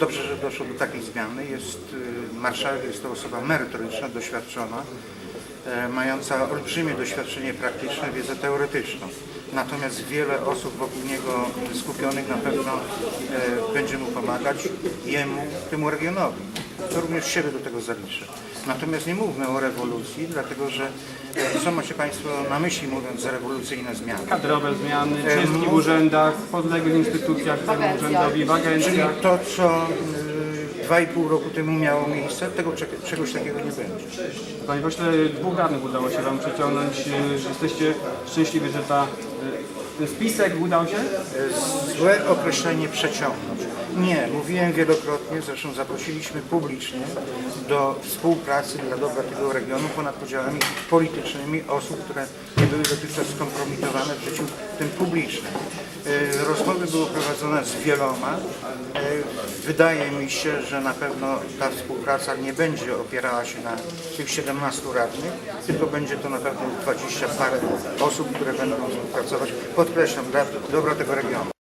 dobrze, że doszło do takiej zmiany. Jest y, marszałek, jest to osoba merytoryczna, doświadczona, e, mająca olbrzymie doświadczenie praktyczne, wiedzę teoretyczną. Natomiast wiele osób wokół niego skupionych na pewno e, będzie mu pomagać, jemu, temu regionowi. To również siebie do tego zaliczę. Natomiast nie mówmy o rewolucji, dlatego że co macie Państwo na myśli mówiąc za rewolucyjne zmiany? Kadrowe zmiany, E, czystki w mów- urzędach, w podległych instytucjach temu urzędowi, w Czyli agencjach. to, co y, dwa i pół roku temu miało miejsce, tego cze- czegoś takiego nie będzie. Panie pośle, dwóch radnych udało się Wam przeciągnąć. E, Jesteście szczęśliwi, że ta, e, ten spisek udał się? Y, Złe określenie przeciągnąć. Nie, mówiłem wielokrotnie, zresztą zaprosiliśmy publicznie do współpracy dla dobra tego regionu ponad podziałami politycznymi osób, które nie były dotychczas skompromitowane w życiu tym publicznym. Y, Rozmowy były prowadzone z wieloma. Y, Wydaje mi się, że na pewno ta współpraca nie będzie opierała się na tych 17 radnych, tylko będzie to na pewno 20 parę osób, które będą współpracować, podkreślam, dla dobra tego regionu.